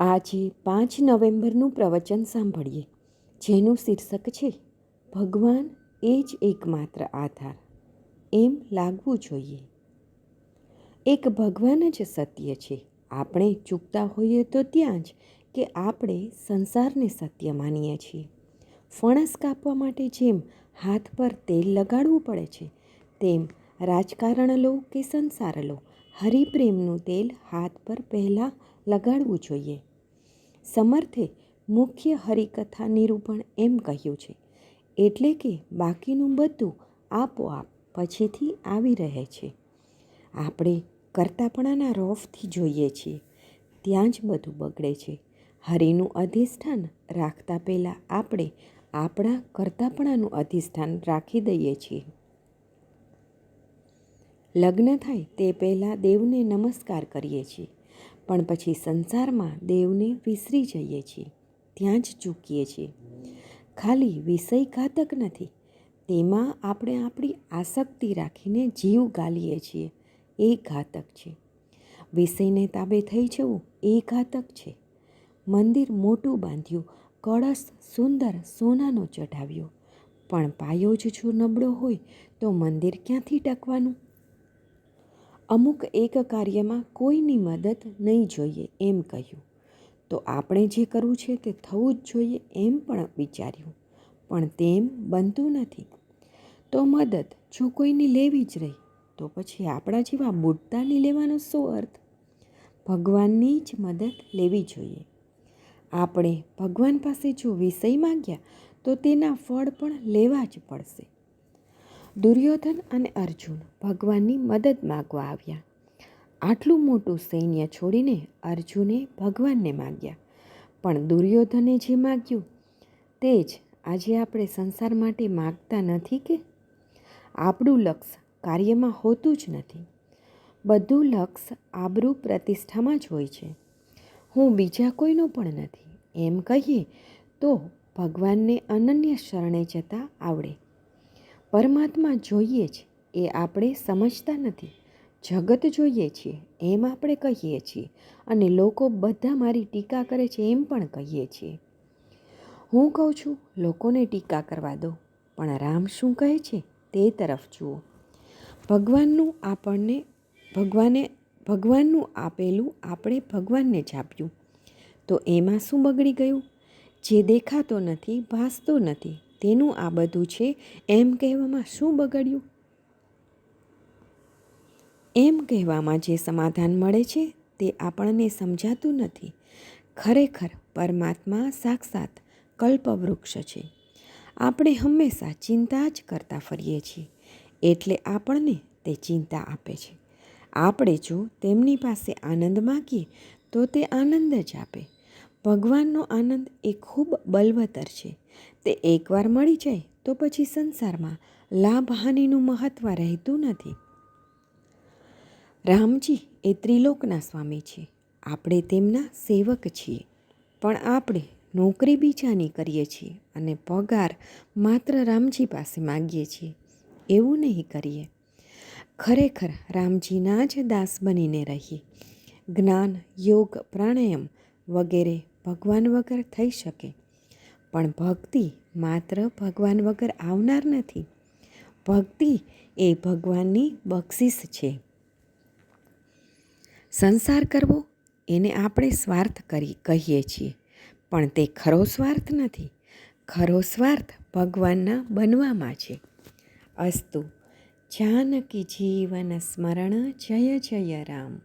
આજે પાંચ નવેમ્બરનું પ્રવચન સાંભળીએ, જેનું શીર્ષક છે, ભગવાન એ જ એકમાત્ર આધાર. એમ લાગવું જોઈએ. એક ભગવાન જ સત્ય છે. આપણે ચૂકતા હોઈએ તો ત્યાં જ કે આપણે સંસારને સત્ય માનીએ છીએ. ફણસ કાપવા માટે જેમ હાથ પર તેલ લગાડવું પડે છે, તેમ રાજકારણ લો કે સંસાર લો, હરિપ્રેમનું તેલ હાથ પર પહેલાં લગાડવું જોઈએ. સમર્થે મુખ્ય હરિકથા નિરૂપણ એમ કહ્યું છે. એટલે કે બાકીનું બધું આપોઆપ પછીથી આવી રહે છે. આપણે કરતાપણાના રોફથી જોઈએ છીએ. ત્યાં જ બધું બગડે છે. હરિનું અધિષ્ઠાન રાખતા પહેલાં આપણે આપણા કરતાપણાનું અધિષ્ઠાન રાખી દઈએ છીએ. લગ્ન થાય તે પહેલાં દેવને નમસ્કાર કરીએ છીએ. પણ પછી સંસારમાં દેવને વિસરી જઈએ છીએ, ત્યાં જ ચૂકીએ છીએ. ખાલી વિષય ઘાતક નથી, તેમાં આપણે આપણી આસક્તિ રાખીને જીવ ગાલીએ છીએ. એ ઘાતક છે. વિષયને તાબે થઈ જવું એ ઘાતક છે. મંદિર મોટું બાંધ્યું, કળશ સુંદર સોનાનો ચઢાવ્યો. પણ પાયો જ જો નબળો હોય, તો મંદિર ક્યાંથી ટકવાનું? અમુક એક કાર્યમાં કોઈની મદદ નહીં જોઈએ એમ કહ્યું. તો આપણે જે કરવું છે તે થવું જ જોઈએ એમ પણ વિચાર્યું, પણ તેમ બનતું નથી. તો મદદ જો કોઈની લેવી જ રહી, તો પછી આપણા જેવા બુડતાની લેવાનો શું અર્થ? ભગવાનની જ મદદ લેવી જોઈએ. આપણે ભગવાન પાસે જો વિષય માંગ્યા, તો તેના ફળ પણ લેવા જ પડશે. દુર્યોધન અને અર્જુન ભગવાનની મદદ માગવા આવ્યા. આટલું મોટું સૈન્ય છોડીને અર્જુને ભગવાનને માગ્યા. પણ દુર્યોધને જે માગ્યું તે જ આજે આપણે સંસાર માટે માગતા નથી કે? આપણું લક્ષ્ય કાર્યમાં હોતું જ નથી. બધું લક્ષ આબરૂ પ્રતિષ્ઠામાં જ હોય છે. હું બીજા કોઈનો પણ નથી. એમ કહીએ તો ભગવાનને અનન્ય શરણે જતાં આવડે. પરમાત્મા જોઈએ જ એ આપણે સમજતા નથી. જગત જોઈએ છીએ એમ આપણે કહીએ છીએ. અને લોકો બધા મારી ટીકા કરે છે, એમ પણ કહીએ છીએ. હું કહું છું, લોકોને ટીકા કરવા દો, પણ રામ શું કહે છે, તે તરફ જુઓ. ભગવાનનું આપણને, ભગવાને, ભગવાનનું આપેલું આપણે ભગવાનને જ આપ્યું. તો એમાં શું બગડી ગયું? જે દેખાતો નથી, ભાસતો નથી. તેનું આ બધું છે, એમ કહેવામાં શું બગડ્યું? એમ કહેવામાં જે સમાધાન મળે છે, તે આપણને સમજાતું નથી. ખરેખર પરમાત્મા સાક્ષાત કલ્પવૃક્ષ છે. આપણે હંમેશા ચિંતા જ કરતા ફરીએ છીએ, એટલે આપણને તે ચિંતા આપે છે. આપણે જો તેમની પાસે આનંદ માગીએ, તો તે આનંદ જ આપે. ભગવાનનો આનંદ એ ખૂબ બલવતર છે. તે એકવાર મળી જાય તો પછી સંસારમાં લાભ હાનિનું મહત્ત્વ રહેતું નથી. રામજી એ ત્રિલોકના સ્વામી છે. આપણે તેમના સેવક છીએ. પણ આપણે નોકરી બીજાની કરીએ છીએ અને પગાર માત્ર રામજી પાસે માગીએ છીએ. એવું નહીં કરીએ. ખરેખર રામજીના જ દાસ બનીને રહીએ જ્ઞાન, યોગ, પ્રાણાયામ વગેરે ભગવાન વગર થઈ શકે. પણ ભક્તિ માત્ર ભગવાન વગર આવનાર નથી. ભક્તિ એ ભગવાનની બક્ષિસ છે. સંસાર કરવો એને આપણે સ્વાર્થ કરી, કહીએ છીએ. પણ તે ખરો સ્વાર્થ નથી. ખરો સ્વાર્થ ભગવાનના બનવામાં છે. અસ્તુ, જાનકી જીવન સ્મરણ, જય જય રામ.